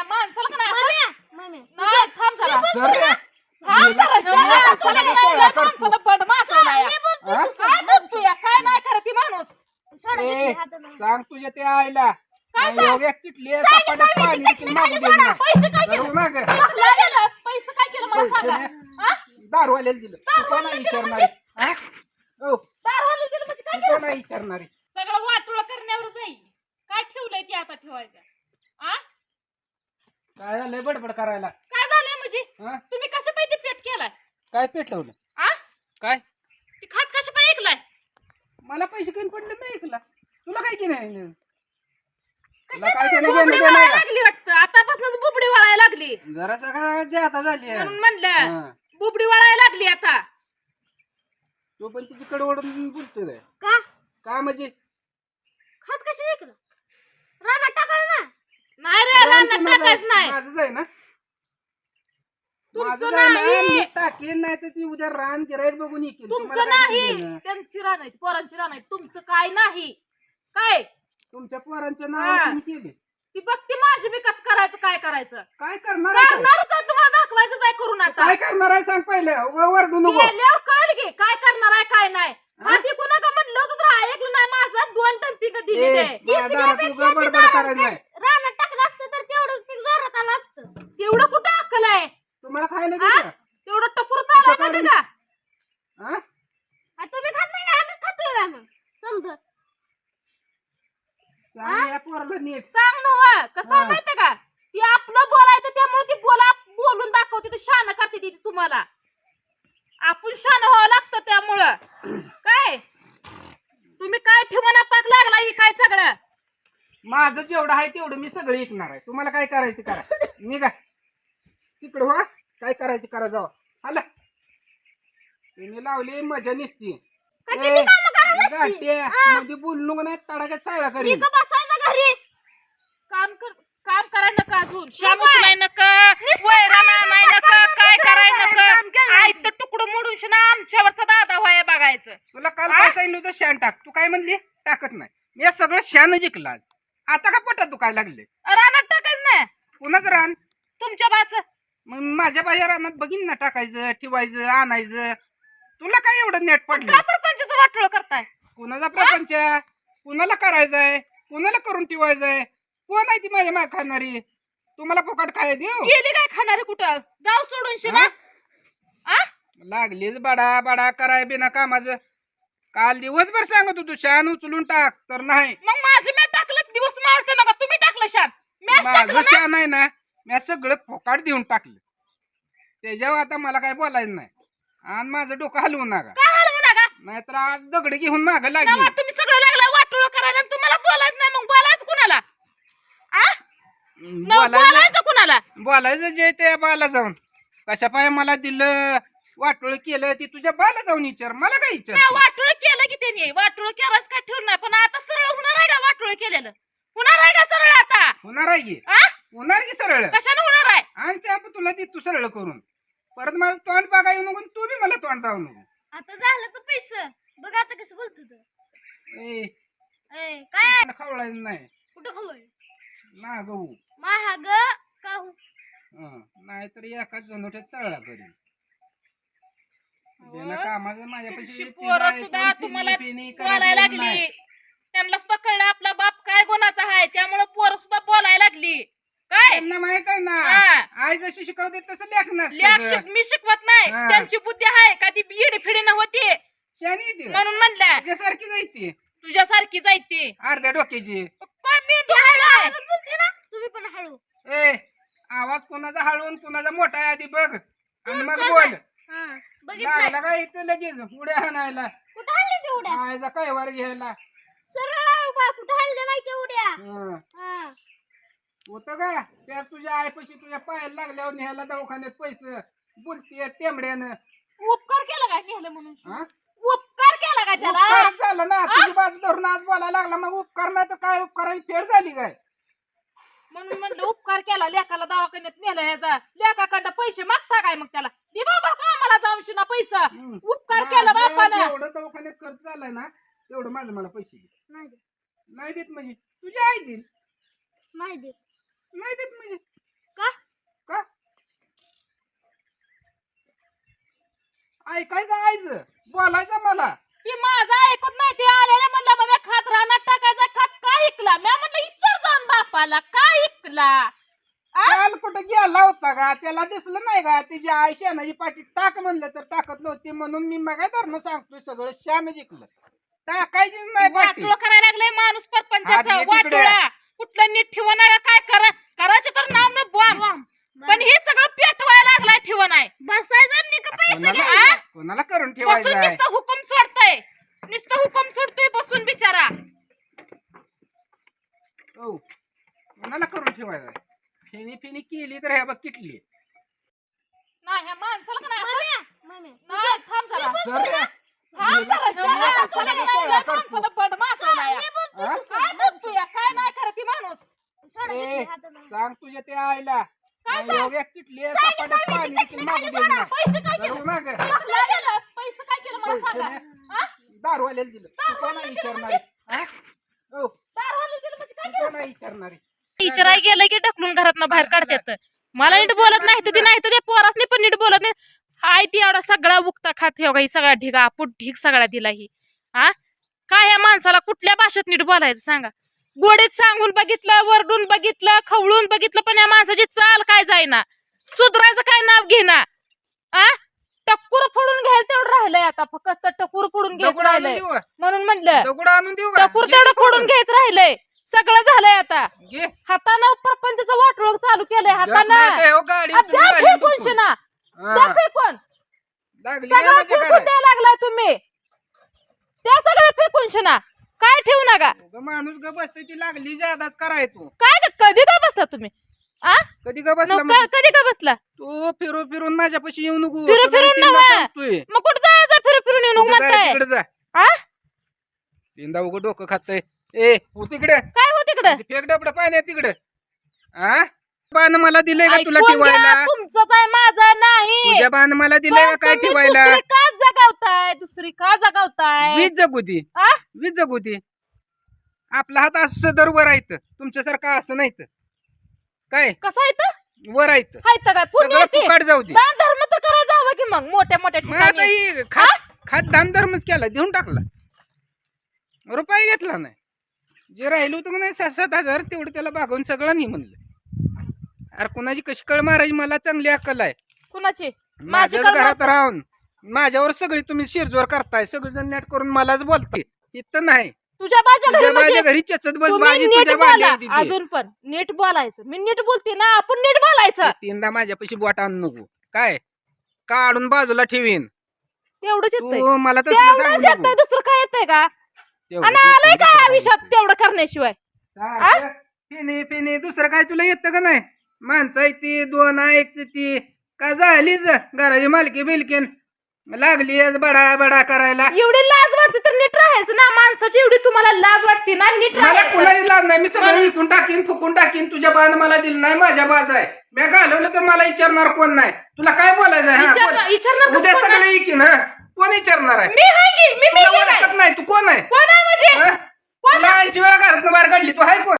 ह्या माणसाला का नाही असं? नाही थांब जरा सर थांब जरा ह्या माणसाला का नाही, लय माणसाला बड मासायला या. हा? काय बोलतो या? काय नाही करत ती माणूस ए, सांग तुझ्या त्या आईला काय किटली आहे, कपाटात पाणी देखील मागू. पैसे काय केलं माग. पैसे काय केलं पैसे काय केलं मला पैसे सांगा नाही. हा? दारूवाल्याला दिलं तू विचारणार म्हणजे? हा? हो दारूवाले दिलं म्हणजे काय तू केलं कोणा विचारणार सगळं वाटोळ करण्यावर जाईल काय ठेवलंय की आता ठेवायचं आ काय झालंय बडबड करायला? काय झालंय म्हणजे? हा? तुम्ही कसं पाहिजे पेट केलाय? काय पेटवलं आ? काय? ती खात कसं पाहिजे ऐकलाय. मला पैसे कमी पडले नाही ऐकला. तुला काय की नाही तुला काय त्याने बुबडी घेणं देणं वळायला आहे. लागली वाटतं? आतापासूनच बुबडी वळायला लागली. का? जरासा का जे आता झाली आहे. म्हणून म्हणलं हा. बुबडी वळायला लागली आता. तू पण तिच्याकडे ओढून बोलतोय. काय? का? का म्हणजे? खत कशी विकलं रानात टाकाल ना नाही रे रान रानात कुणाचं टाकायच आहे? नाही. माझंच आहे ना. तुमचं माझंच आहे ना नाही. मी टाकेन नाही तर ती उद्या रान गिरायक बघून तुमचं नाही. त्यांची रान आहे पोरांची रान आहे तुमचं काय नाही. काय? तुमच्या पोरांच्या हा. केले ती बघते माझी बी कसं करायचं काय करायचं. काय करणार आहे काय? करणारच आहे तुम्हाला दाखवायचंच आहे करून आता. काय करणार आहे सांग पहिले. व- वरडू नको. गेल्यावर कळेल की काय करणार आहे काय नाही. हाती कुणा का म्हणलं होतं तर ऐकलं नाही माझा दोन टंपी दिली ए, ते माझ्या दारात उगा बडबड करायचं नाही रानात टाकलं असतं तर तेवढं पीक जोरात आलं असतं तेवढं कुठं अक्कल आहे तुम्हाला खायला हा? देऊ का? तेवढं टकूर चालवाय काढून- माहिती का हा? आ, तुम्ही खात नाही ना आम्हीच खातोय का मग समजत पोराला नीट. सांग नव कसं आहे हा. माहितीये का? ती आपलं बोलायचं त्यामुळे ती बोला बोलून दाखवते ती शान करते ती तुम्हाला. आपण शान व्हावं लागतं त्यामुळं. काय? तुम्ही काय ठेवणा पाक लागला ही काय सगळं? माझं जेवढं आहे तेवढं मी सगळं ऐकणार आहे. तुम्हाला काय करायचं करा. निघा. तिकडं हो. काय करायचं करा जावा. आला तुम्ही लावली मजा निसती. मध्ये बोलू नको नाही मी का बसायचं घरी? काम कर काम करायला नका अजून. शाम उचलाय नका वैरण आणाय नका काय कराय नका. आई तर तुकडं मोडून शिना आमच्यावरचा दादा व्हाय बघायचं. तुला काल काय सांगितलं होतं? शान टाक. तू काय म्हणली? टाकत नाही. मी हे सगळं शान जिंकला आज. आता का पोटात दुखायला लागले? रानात टाकायच नाही. पुन्हाच रान? तुमच्या बाच. मग माझ्या बाया रानात बघीन ना टाकायचं ठेवायचं आणायचं. तुला काय एवढं नेट पडलं? का प्रपंचाचं वाटोळ करताय? कुणाचा प्रपंच? कुणाला करायचंय? कुणाला करून ठेवायचंय? कोण आहे ती माझ्या माग खाणारी? तुम्हाला फुकट काय देऊ गेली काय खाणारे कुठं? गाव सोडून शिना आ? लागलीच बडा बडा कराय बिना कामाचं. काल दिवसभर सांगत होतो शान उचलून टाक तर नाही. मग माझे मी टाकलं दिवस मारते नका. तुम्ही टाकलं शान. मॅच माझं टाकलं ना? शान आहे ना मी सगळं फोकाट देऊन टाकलं. त्याच्यावर आता मला काय बोलायचं नाही. आणि माझं डोकं हलवू नका. काय हलवू नका? नाहीतर आज दगड घेऊन माग लागली. तुम्ही सगळं लागला वाटोळ करायला आणि तुम्हाला बोलायचं नाही मग बोलायचं कुणाला? आ? बोलायचं बोलायचं कुणाला? बोलायचं जे ते बाला जाऊन कशा पाय मला दिलं वाटोळ केलं ते तुझ्या बाला जाऊन विचार मला काय विचार नाही वाटोळ केलं की त्यांनी. वाटोळ केलंच काय ठेवलं नाही पण आता सरळ होणार आहे का वाटोळ केलेलं? होणार आहे का सरळ आता? होणार आहे की. आ? होणार की सरळ? कशाने होणार आहे? आणि आपण तुला ती तू सरळ करून. परत माझं तोंड बघा येऊ नको तू बी मला तोंड जाऊ नको. आता झालं तर पैसे? बघ आता कसं बोलतो तू. ए ए, काय खवळायचं नाही. कुठं खबर ना गहू महाग का हो? हं, नाहीतर एकाच झोनोट्यात चळला करी बिना कामाचं माझ्यापाशी तुमची ती पोरं बाई सुद्धा कोणती तुम्हाला करायला बोलायला लागली. नाही. त्यांनाच पकडलं आपला बाप काय गुणाचा आहे? त्यामुळे पोरं सुद्धा बोलायला लागली. काय? त्यांना माहीत आहे ना. हा. आई जशी शिकवते तसं लेख लेख शिक मी शिकवत नाही. हा. त्यांची बुद्धी आहे का? ती बिडी फिडी नव्हती. शानी ती. म्हणून म्हणलं. तुझ्यासारखी जायची. तुझ्यासारखी जायती अर्ध्या डोक्याची. काय मी धुवायला आहे? आवाजात बोलते ना. तुम्ही पण हळू. ए आवाज कोणाचा हळवून कोणाचा मोठा आहे आधी बघ. आणि मग बोल. आहे. हा बघितलं लागला का इथं लगेच? उड्या हाणायला कुठं हल्ले तेवढ्या आयचा काय वर घ्यायला. सरळ बा कुठं हल्ले नाही तेवढ्या हं. हा. होतं का? त्या तुझ्या आईपाशी तुझ्या पायाला लागल्यावर न्यायला दवाखान्यात पैसे बोलतीये टेंबड्यानं. उपकार केला काय नेलं म्हणून? हा? उपकार केला काय त्याला? उपकार झाला ना. तुझी बाजू धरून आज बोलायला लागला. मग उपकार नाही तर काय उपकाराची फेड झाली काय? म्हणून म्हणलं उपकार केला. लेकाला दवाखान्यात नेलं ह्याचा. लेकाकडं पैसे मागता काय मग त्याला? दे बाबा कामाला जाऊन शिना पैसा. हं. उपकार केला माझं बापानं. जेवढं दवाखान्यात खर्च झालाय ना तेवढं माझं मला पैसे दे. नाही देत. नाही देत म्हणजे तुझी आई देईल. नाही देत. नाही देत म्हणजे. का? का? ऐकायचं आयज बोलायचं मला. की माझा ऐकत नाही ते आलेले म्हणलं बाबा खात रानात टाकायचा खात का ऐकला मी म्हणलं इच्छा जाऊन बापाला का ऐकला काल कुठं गेला होता का? त्याला दिसलं नाही का? तिची आई शहाणाजी पाठी टाक म्हणलं तर टाकत नव्हती म्हणून मी मग धरणं सांगतोय सगळं शहाण जिंकलं. टाकायचीच नाही करायला लागलाय माणूस हात कुठलं नीट ठेवा ना काय करा? करायचं तर नाव न बॉम्ब. पण हे सगळं पेटवायला लागलाय ठेवा नाही बसायचं आणि का पैसे कोणाला करून बसून ठेवायचं आहे नुसतं हुकूम सोडतय. नुसतं हुकूम सोडतोय बसून बिचारा. हो कोणाला करून ठेवायचं आहे फेनी फेनी केली तर ह्या बघ किटली. नाही ह्या माणसाला का नाही असं- मम्मी नाही, थांब जरा. सर थांब जरा माणसाला का नाही. माणसाला. हा? काय नाही करत ती माणूस. सोडा ए, घेतली हातानं. सांग तुझ्या त्या आईला. काय नाही, एवढ्या किटली आहे, सपाट्यात पाणी देखील मागू देत नाही. पैसे काय केलं? करू नका. पैसे काय केलं? पैसे काय केलं? मला पैसे सांगा. नाही. हा? दारूवाल्याला दिलं. तू कोण आहे? विचारणारी हा? हो. दारवाला दिलं म्हणजे काय कोण विचारणारी विचाराय गेलं की ढकलून घरात बाहेर काढतात. मला नीट बोलत नाही तर ती नाही. तर ते पोरासनी पण नीट बोलत नाही. हाय ती एवढा सगळा उगता खात हे बघा, ही सगळा ढिगा पुट ढीग सगळा दिला ही. हा काय या माणसाला कुठल्या भाषेत नीट बोलायचं सांगा? गोडीत सांगून बघितलं वरडून बघितलं खवळून बघितलं पण या माणसाची चाल काय जाईना? सुधरायचं काय नाव घेना आ? टक्कुर फोडून घ्यायचं तेवढं राहिलंय आता. फक्त टक्कुर फोडून घ्यायचं राहिलंय? म्हणून म्हणलं. टक्कुर तेवढं फोडून. घ्यायचं राहिलंय. सगळं झालंय आता. हातानं परपंचाचं वाटोळ चालू केलंय. हातानं. सगळं? द्यायला लागलाय तुम्ही. त्या सगळं फेकून शिना. काय ठेवू नका? उगा माणूस ग बसते ती लागली जादाच कराय तू. काय ग- कधी का बसला तुम्ही? आ? कधी ग बसला मग म्हणजे? कधी का बसला? तू फिरू फिरून माझ्यापाशी येऊ नको. तुला फिरून तीनदा नव्हे. सांगतोय. मग कुठं जायचं? फिरू फिरून येऊन कुठं जाय, म्हणताय. तिकडे जा. आ? तीनदा उघड डोकं खातय. ए हो तिकडे. काय हो तिकडे? फेक डबडं पाणी तिकडे. आ? बाण मला दिलंय का तुला ऐकून घ्या, ठेवायला? तुमचंच आहे माझं नाही. तुझ्या बाण मला दिलंय का पण काय तुम्ही ठेवायला? दुसरी का जगावताय? दुसरी का जगावताय? वीज जगुती. आ? वीज जगुती. आपला हात असं दर वर आहेत. तुमच्यासारखं असं नाहीत. काय? कसं आहे तर वर आहेत. तर पुण्य सगळं. फुकाट जाऊ दे. दान धर्म तर करायला जावं की मग? मोठ्या मोठ्या मग आता ठिकाणी. ही खात खात दान धर्मच केला देऊन टाकला. रुपये घेतला नाही. जे राहिलं होतं नाही सात सात हजार तेवढं त्याला भागवून सगळं नाही म्हणलं. अरे कुणाची कशी कळ मारायची मला चांगली अक्कल आहे. कुणाची? माझी माझ्याच घरात राहून माझ्यावर सगळी तुम्ही शिरजोर करताय सगळेजण नेट करून मलाच बोलते इथं नाही. तुझ्या माझ्या तुझ्या घरी म्हणजे माझ्या घरी चचत बस तुम्ही माझी नीट तुझ्या बोला. अजून पण. नीट बोलायचं. मी नीट बोलते ना आपण नीट बोलायचं. तीनदा माझ्यापाशी बोट आणू नको. काय? काढून बाजूला ठेवीन. तेवढंच येतंय. तू मला तसं तेवढंच सांगू येतंय. नको दुसरं काय येतंय का? तेवढं आणि आलंय काय आयुष्यात तेवढं करण्याशिवाय? पिणे पिणे दुसरं काय? तुला येतं का नाही? माणसं आहे ती दोन आहे ती. का झालीच घराची मालकी बिलकीन? लागली बडा बडा करायला. एवढी लाज वाटते तर नीट राहायचं ना माणसाची एवढी तुम्हाला लाज वाटते ना? नीट मला राहायचं. कुणाची लाज नाही. मी सगळं विकून टाकीन फुकून टाकीन. तुझ्या बाण मला दिलं नाही माझ्या बाज आहे. मी घालवलं तर मला विचारणार कोण नाही. तुला काय बोलायचं आहे, हा? विचारणार- बोल. विचारणार उद्या सगळं विकीन हा. कोण विचारणार आहे? मी हाय की? मी तुला मेली नाही ओळखत नाही. तू कोण आहे? कोण आहे म्हणजे? हा? तुला ऐंशी वेळा घरात बाहेर काढली. तू आहे कोण?